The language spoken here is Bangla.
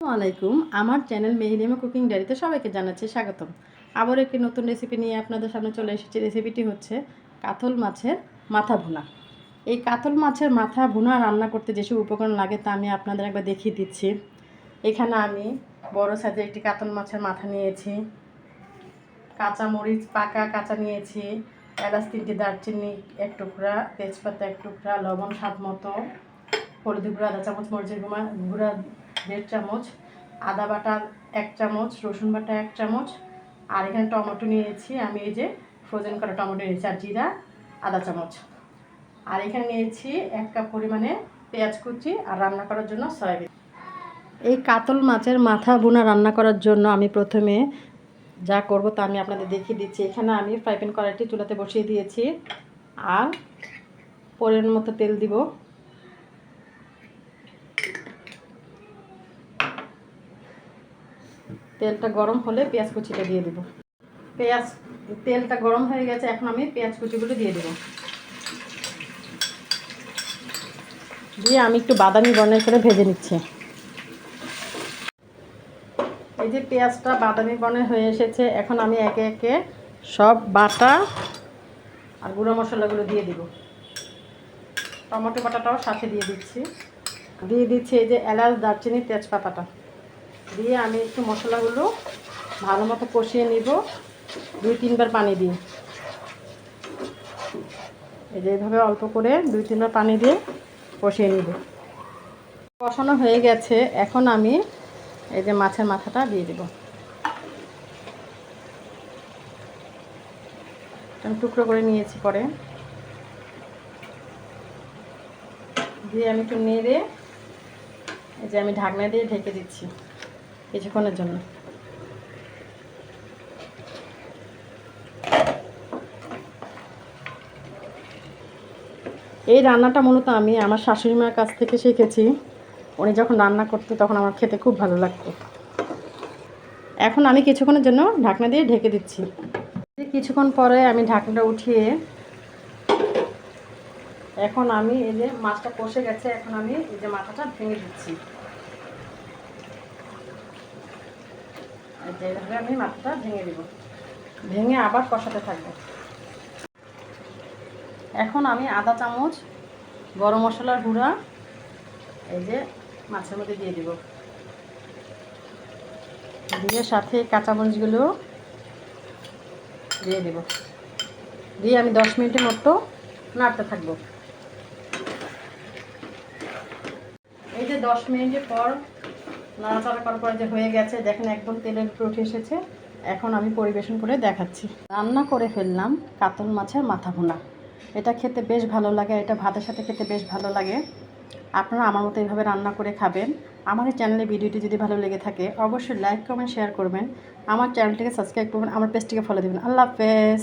আলাইকুম। আমার চ্যানেল মেহিলিমা কুকিং ডায়েরিতে সবাইকে জানাচ্ছি স্বাগতম। আবার একটি নতুন রেসিপি নিয়ে আপনাদের সামনে চলে এসেছি। রেসিপিটি হচ্ছে কাতল মাছের মাথা ভুনা। এই কাতল মাছের মাথা ভুনা রান্না করতে যেসব উপকরণ লাগে তা আমি আপনাদের একবার দেখিয়ে দিচ্ছি। এখানে আমি বড় সাইজের একটি কাতল মাছের মাথা নিয়েছি। কাঁচা মরিচ পাকা কাঁচা নিয়েছি। এলাচ তিনটি দারচিনি, এক টুকরা তেজপাতা, এক টুকরা লবণ স্বাদ মতো। হলুদ গুঁড়া আধা চামচ, মরিচের গুঁড়া গুঁড়া দেড় চামচ, আদা বাটা এক চামচ, রসুন বাটা এক চামচ, আর এখানে টমেটো নিয়েছি আমি এই যে ফ্রোজেন করা টমেটো নিয়েছি, আর জিরা আদা চামচ। আর এখানে নিয়েছি এক কাপ পরিমাণে পেঁয়াজ কুচি আর রান্না করার জন্য সয়াবিন। এই কাতল মাছের মাথা বোনা রান্না করার জন্য আমি প্রথমে যা করব তা আমি আপনাদের দেখিয়ে দিচ্ছি। এখানে আমি ফ্রাই প্যান কড়াইটি চুলাতে বসিয়ে দিয়েছি। আর পরের মতো তেল দিব। তেলটা গরম হলে পেঁয়াজ কুচিটা দিয়ে দেবো। পেঁয়াজ, তেলটা গরম হয়ে গেছে, এখন আমি পেঁয়াজ কুচিগুলো দিয়ে দেবো। দিয়ে আমি একটু বাদামি বর্ণের করে ভেজে নিচ্ছি। এই যে পেঁয়াজটা বাদামি বর্ণের হয়ে এসেছে, এখন আমি একে একে সব বাটা আর গুঁড়ো মশলাগুলো দিয়ে দিব। টমেটো বাটাটাও সাথে দিয়ে দিচ্ছি। দিয়ে দিচ্ছি এই যে এলাচ, দারচিনি, তেজপাতাটা। দিয়ে আমি একটু মশলাগুলো ভালো মতো কষিয়ে নিব। দুই, তিনবার পানি দিয়ে এই যে এইভাবে অল্প করে দুই, তিনবার পানি দিয়ে কষিয়ে নিব। কষানো হয়ে গেছে। এখন আমি এই যে মাছের মাথাটা দিয়ে দেব। আমি টুকরো করে নিয়েছি পরে। দিয়ে আমি একটু নেড়ে এই যে আমি ঢাকনা দিয়ে ঢেকে দিচ্ছি। কিছুক্ষণের জন্য। এই রান্নাটা মূলত আমি আমার শাশুড়ি মার কাছ থেকে শিখেছি। উনি যখন রান্না করতো তখন আমার খেতে খুব ভালো লাগতো। এখন আমি কিছুক্ষণের জন্য ঢাকনা দিয়ে ঢেকে দিচ্ছি। কিছুক্ষণ পরে আমি ঢাকনাটা উঠিয়ে এখন আমি এই যে মাছটা কষে গেছে, এখন আমি এই যে মাথাটা ভেঙে দিচ্ছি। এইভাবে আমি মাথাটা ভেঙে দিব। ভেঙে আবার কষাতে থাকব। এখন আমি আধা চামচ, গরম মশলার গুঁড়া, এই যে মাছের মধ্যে দিয়ে দিব। দিয়ে সাথে কাঁচামরিচগুলো দিয়ে দেব। দিয়ে আমি দশ মিনিটের মতো নাড়তে থাকব। এই যে দশ মিনিটের পর নাড়াচাড়া করার পর যে হয়ে গেছে, দেখেন একদম তেলের উঠে এসেছে। এখন আমি পরিবেশন করে দেখাচ্ছি। রান্না করে ফেললাম কাতল মাছের মাথা ভুনা। এটা খেতে বেশ ভালো লাগে, এটা ভাতের সাথে খেতে বেশ ভালো লাগে। আপনারা আমার মতো এইভাবে রান্না করে খাবেন। আমার এই চ্যানেলে ভিডিওটি যদি ভালো লেগে থাকে, অবশ্যই লাইক কমেন্ট শেয়ার করবেন। আমার চ্যানেলটিকে সাবস্ক্রাইব করবেন, আমার পেজটিকে ফলো দেবেন। আল্লাহ হাফেজ।